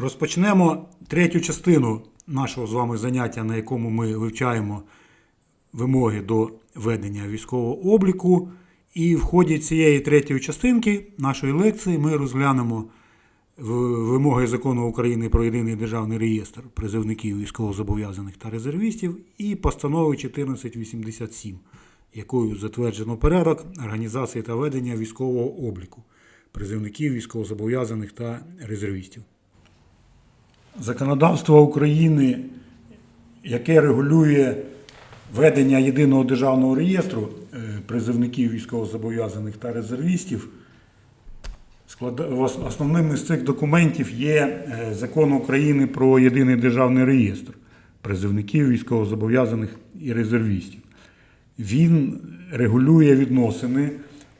Розпочнемо третю частину нашого з вами заняття, на якому ми вивчаємо вимоги до ведення військового обліку. І в ході цієї третьої частинки нашої лекції ми розглянемо вимоги закону України про єдиний державний реєстр призовників військовозобов'язаних та резервістів і постанови 1487, якою затверджено порядок організації та ведення військового обліку призовників військовозобов'язаних та резервістів. Законодавство України, яке регулює ведення єдиного державного реєстру е, призовників військовозобов'язаних та резервістів, основним із цих документів є е, закон України про єдиний державний реєстр призовників військовозобов'язаних і резервістів. Він регулює відносини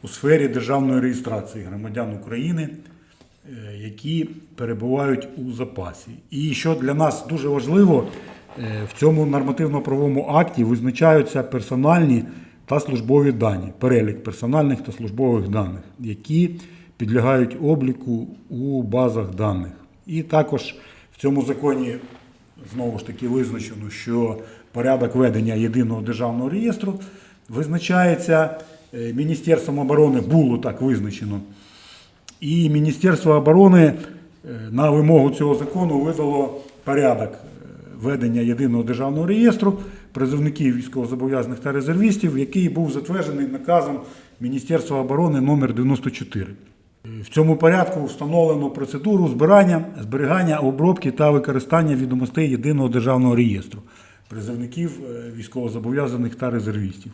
у сфері державної реєстрації громадян України, які перебувають у запасі. І що для нас дуже важливо, е, в цьому нормативно-правовому акті визначаються персональні та службові дані, перелік персональних та службових даних, які підлягають обліку у базах даних. І також в цьому законі знову ж таки визначено, що порядок ведення єдиного державного реєстру визначається е, Міністерством оборони, було так визначено. І Міністерство оборони е, на вимогу цього закону видало порядок е, ведення єдиного державного реєстру призовників військовозобов'язаних та резервістів, який був затверджений наказом Міністерства оборони номер 94. В цьому порядку встановлено процедуру збирання, зберігання, обробки та використання відомостей єдиного державного реєстру призовників е, військовозобов'язаних та резервістів.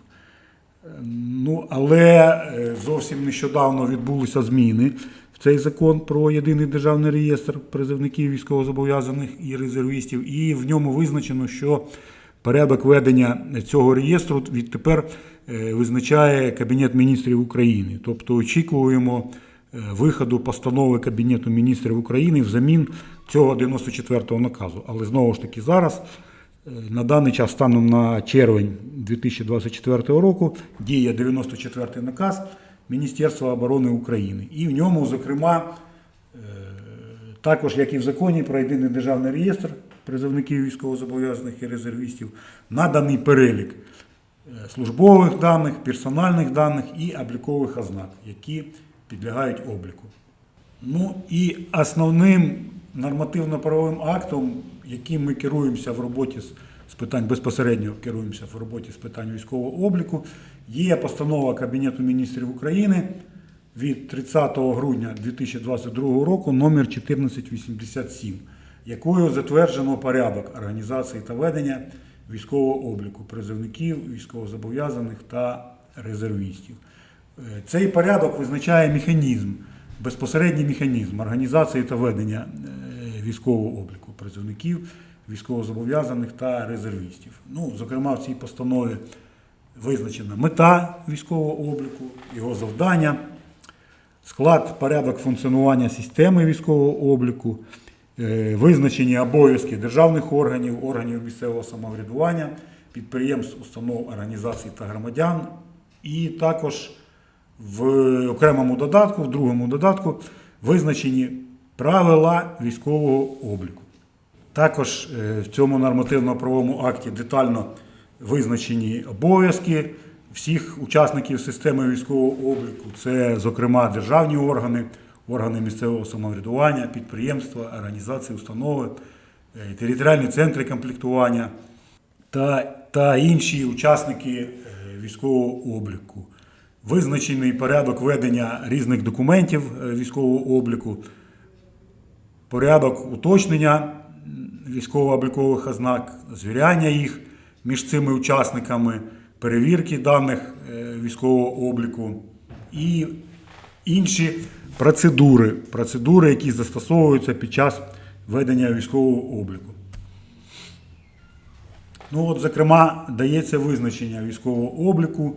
Ну, але е, зовсім нещодавно відбулися зміни в цей закон про єдиний державний реєстр призовників військовозобов'язаних і резервістів, і в ньому визначено, що порядок ведення цього реєстру відтепер е, визначає Кабінет міністрів України. Тобто очікуємо е, виходу постанови Кабінету міністрів України взамін цього 94-го наказу. Але знову ж таки зараз. На даний час, станом на червень 2024 року, діє 94-й наказ Міністерства оборони України. І в ньому, зокрема, е, також, як і в законі про єдиний державний реєстр призовників військовозобов'язаних і резервістів, наданий перелік е, службових даних, персональних даних і облікових ознак, які підлягають обліку. Ну і основним нормативно-правовим актом, яким ми керуємося в роботі з, з питань безпосередньо керуємося в роботі з питань військового обліку, є постанова Кабінету міністрів України від 30 грудня 2022 року номер 1487, якою затверджено порядок організації та ведення військового обліку призовників, військовозобов'язаних та резервістів. Е, Цей порядок визначає механізм, безпосередній механізм організації та ведення е, військового обліку призовників, військовозобов'язаних та резервістів. Ну, зокрема, в цій постанові визначена мета військового обліку, його завдання, склад, порядок функціонування системи військового обліку, е, визначені обов'язки державних органів, органів місцевого самоврядування, підприємств, установ, організацій та громадян, і також в окремому додатку, в другому додатку, визначені правила військового обліку. Також е, в цьому нормативно-правовому акті детально визначені обов'язки всіх учасників системи військового обліку. Це, зокрема, державні органи, органи місцевого самоврядування, підприємства, організації, установи, е, територіальні центри комплектування та, та інші учасники е, військового обліку. Визначений порядок ведення різних документів військового обліку, порядок уточнення військово-облікових ознак, звіряння їх між цими учасниками, перевірки даних е, військового обліку і інші процедури, процедури, які застосовуються під час ведення військового обліку. Ну, от, зокрема, дається визначення військового обліку.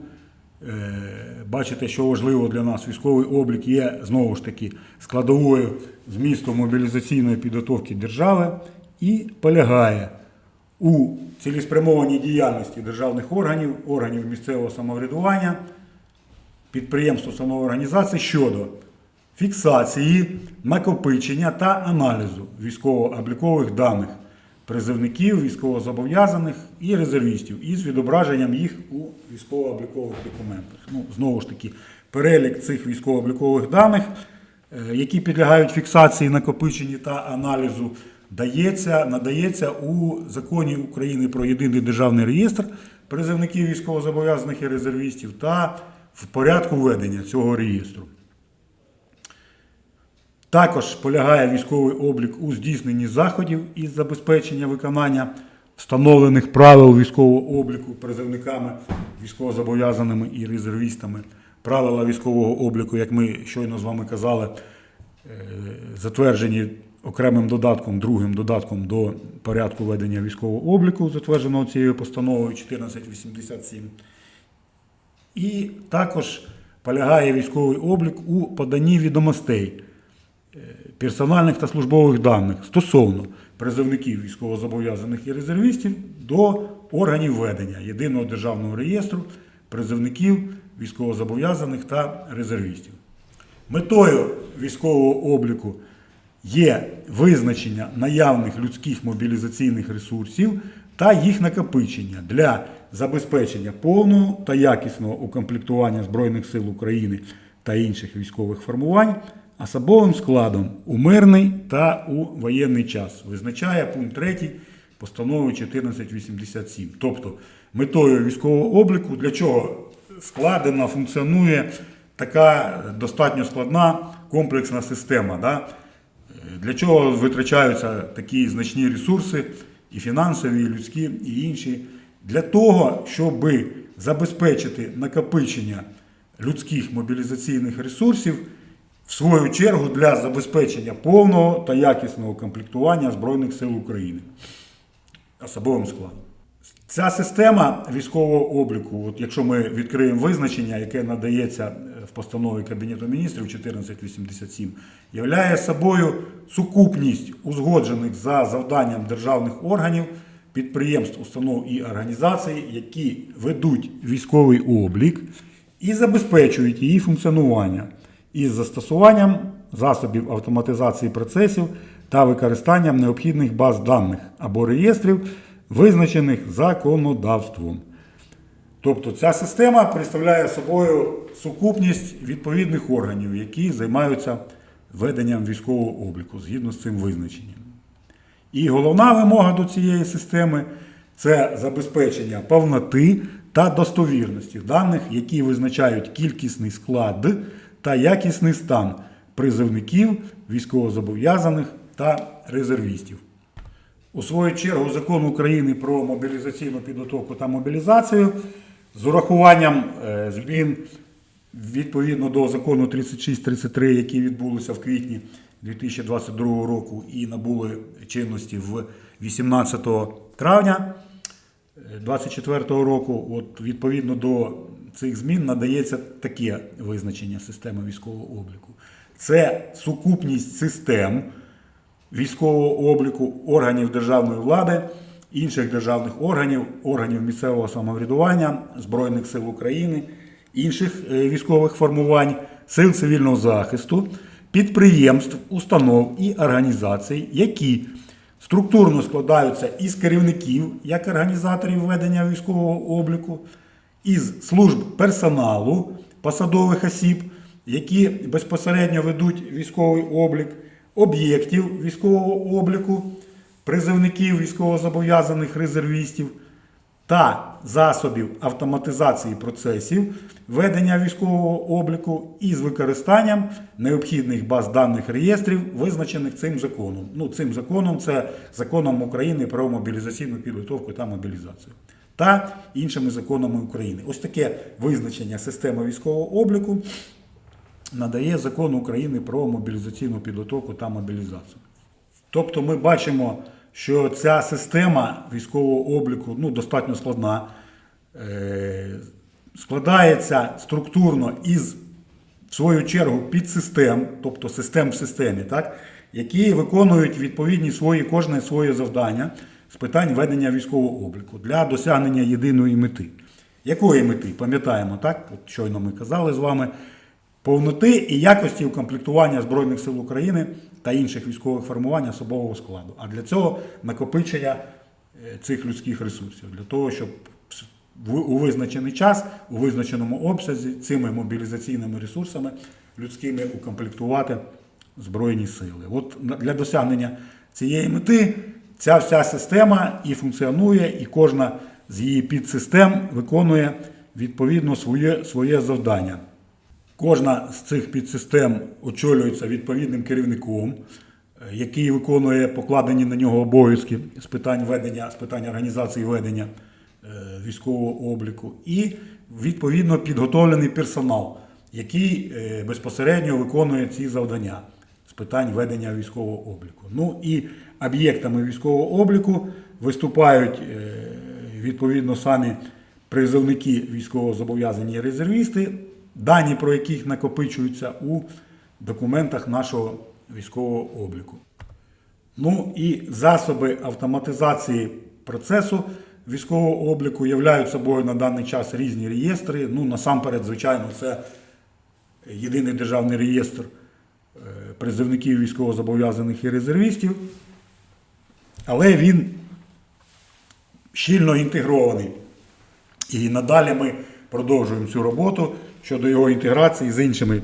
Е, Бачите, що важливо для нас, військовий облік є знову ж таки складовою змісту мобілізаційної підготовки держави і полягає у цілеспрямованій діяльності державних органів, органів місцевого самоврядування, підприємств, установ організацій щодо фіксації, накопичення та аналізу військово-облікових даних призовників, військовозобов'язаних і резервістів із відображенням їх у військово-облікових документах. Ну, знову ж таки, перелік цих військово-облікових даних, які підлягають фіксації, накопиченні та аналізу, дається, надається у законі України про єдиний державний реєстр призовників військовозобов'язаних і резервістів та в порядку ведення цього реєстру. Також полягає військовий облік у здійсненні заходів із забезпечення виконання встановлених правил військового обліку призовниками, військовозобов'язаними і резервістами. Правила військового обліку, як ми щойно з вами казали, е, затверджені окремим додатком, другим додатком до порядку ведення військового обліку, затвердженого цією постановою 1487. І також полягає військовий облік у поданні відомостей е, персональних та службових даних стосовно призовників військовозобов'язаних і резервістів до органів ведення єдиного державного реєстру призовників військовозобов'язаних та резервістів. Метою військового обліку є визначення наявних людських мобілізаційних ресурсів та їх накопичення для забезпечення повного та якісного укомплектування Збройних сил України та інших військових формувань особовим складом у мирний та у воєнний час, визначає пункт 3 постанови 1487. Тобто метою військового обліку для чого складена, функціонує така достатньо складна комплексна система. Да? Для чого витрачаються такі значні ресурси, і фінансові, і людські, і інші? Для того, щоб забезпечити накопичення людських мобілізаційних ресурсів, в свою чергу для забезпечення повного та якісного комплектування Збройних сил України особовим складом. Ця система військового обліку, от якщо ми відкриємо визначення, яке надається е, в постанові Кабінету міністрів 1487, являє собою сукупність узгоджених за завданням державних органів, підприємств, установ і організацій, які ведуть військовий облік і забезпечують її функціонування із застосуванням засобів автоматизації процесів та використанням необхідних баз даних або реєстрів, визначених законодавством. Тобто ця система представляє собою сукупність відповідних органів, які займаються веденням військового обліку згідно з цим визначенням. І головна вимога до цієї системи це забезпечення повноти та достовірності даних, які визначають кількісний склад та якісний стан призовників, військовозобов'язаних та резервістів. У свою чергу закон України про мобілізаційну підготовку та мобілізацію з урахуванням е, змін відповідно до закону 3633, які відбулися в квітні 2022 року і набули чинності в 18 травня 2024 року, от відповідно до цих змін надається таке визначення системи військового обліку. Це сукупність систем військового обліку органів державної влади, інших державних органів, органів місцевого самоврядування, Збройних сил України, інших е, військових формувань, сил цивільного захисту, підприємств, установ і організацій, які структурно складаються із керівників як організаторів ведення військового обліку, із служб персоналу, посадових осіб, які безпосередньо ведуть військовий облік, об'єктів військового обліку, призовників військовозобов'язаних резервістів та засобів автоматизації процесів ведення військового обліку із використанням необхідних баз даних реєстрів, визначених цим законом. Ну, цим законом це законом України про мобілізаційну підготовку та мобілізацію. Та іншими законами України. Ось таке визначення системи військового обліку надає закон України про мобілізаційну підготовку та мобілізацію. Тобто ми бачимо, що ця система військового обліку ну, достатньо складна, е, складається структурно із, в свою чергу, підсистем, тобто систем в системі, так, які виконують відповідні свої, кожне своє завдання з питань ведення військового обліку для досягнення єдиної мети. Якої мети? Пам'ятаємо, так? От щойно ми казали з вами повноти і якості укомплектування Збройних сил України та інших військових формувань особового складу. А для цього накопичення е, цих людських ресурсів, для того, щоб у визначений час, у визначеному обсязі цими мобілізаційними ресурсами людськими укомплектувати Збройні сили. От для досягнення цієї мети ця вся система і функціонує, і кожна з її підсистем виконує відповідно своє, своє завдання. Кожна з цих підсистем очолюється відповідним керівником, е, який виконує покладені на нього обов'язки з питань ведення, з питань організації ведення е, військового обліку, і відповідно підготовлений персонал, який е, безпосередньо виконує ці завдання з питань ведення військового обліку. Ну і об'єктами військового обліку виступають відповідно самі призовники військовозобов'язані резервісти, дані про яких накопичуються у документах нашого військового обліку. Ну і засоби автоматизації процесу військового обліку являють собою на даний час різні реєстри. Ну, насамперед, звичайно, це єдиний державний реєстр е, призовників військовозобов'язаних і резервістів, але він щільно інтегрований. І надалі ми продовжуємо цю роботу щодо його інтеграції з іншими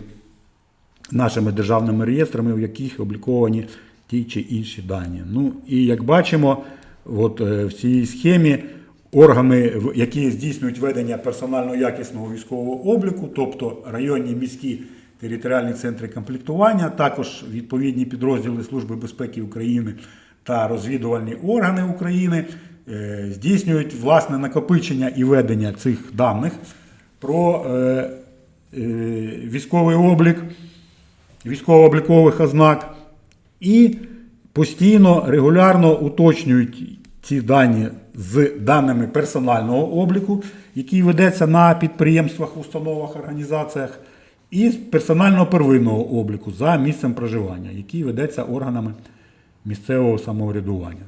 нашими державними реєстрами, в яких обліковані ті чи інші дані. Ну і як бачимо, от е, в цій схемі органи, які здійснюють ведення персонально якісного військового обліку, тобто районні міські територіальні центри комплектування, також відповідні підрозділи Служби безпеки України та розвідувальні органи України е, здійснюють власне накопичення і ведення цих даних про е, військовий облік військово-облікових ознак і постійно, регулярно уточнюють ці дані з даними персонального обліку, який ведеться на підприємствах, установах, організаціях, і з персонального первинного обліку за місцем проживання, який ведеться органами місцевого самоврядування.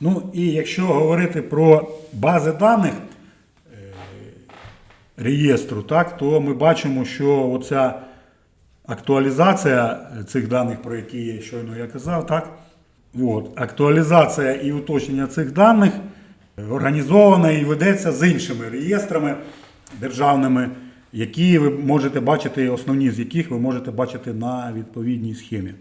Ну і якщо говорити про бази даних, реєстру, так, то ми бачимо, що оця актуалізація цих даних, про які я щойно я казав, так, от, актуалізація і уточнення цих даних організована і ведеться з іншими реєстрами державними, які ви можете бачити, основні з яких ви можете бачити на відповідній схемі.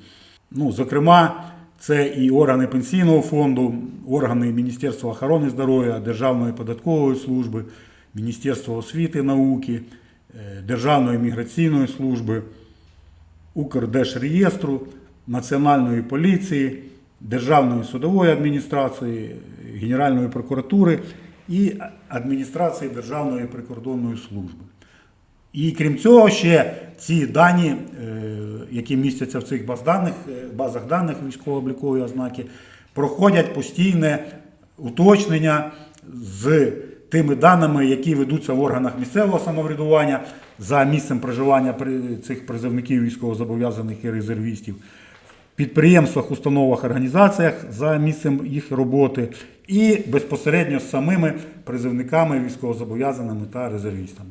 Ну, зокрема, це і органи пенсійного фонду, органи Міністерства охорони здоров'я, Державної податкової служби, Міністерства освіти і науки, е, Державної міграційної служби, Укрдержреєстру, Національної поліції, Державної судової адміністрації, Генеральної прокуратури і адміністрації Державної прикордонної служби. І крім цього, ще ці дані, е, які містяться в цих баз даних, е, базах даних військово-облікової ознаки, проходять постійне уточнення з тими даними, які ведуться в органах місцевого самоврядування за місцем проживання цих призовників військовозобов'язаних і резервістів, в підприємствах, установах, організаціях за місцем їх роботи і безпосередньо з самими призовниками військовозобов'язаними та резервістами.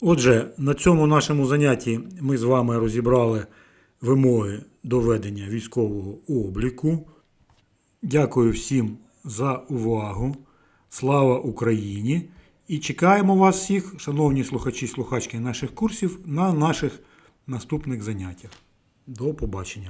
Отже, на цьому нашому занятті ми з вами розібрали вимоги до ведення військового обліку. Дякую всім за увагу. Слава Україні! І чекаємо вас всіх, шановні слухачі і слухачки наших курсів, на наших наступних заняттях. До побачення!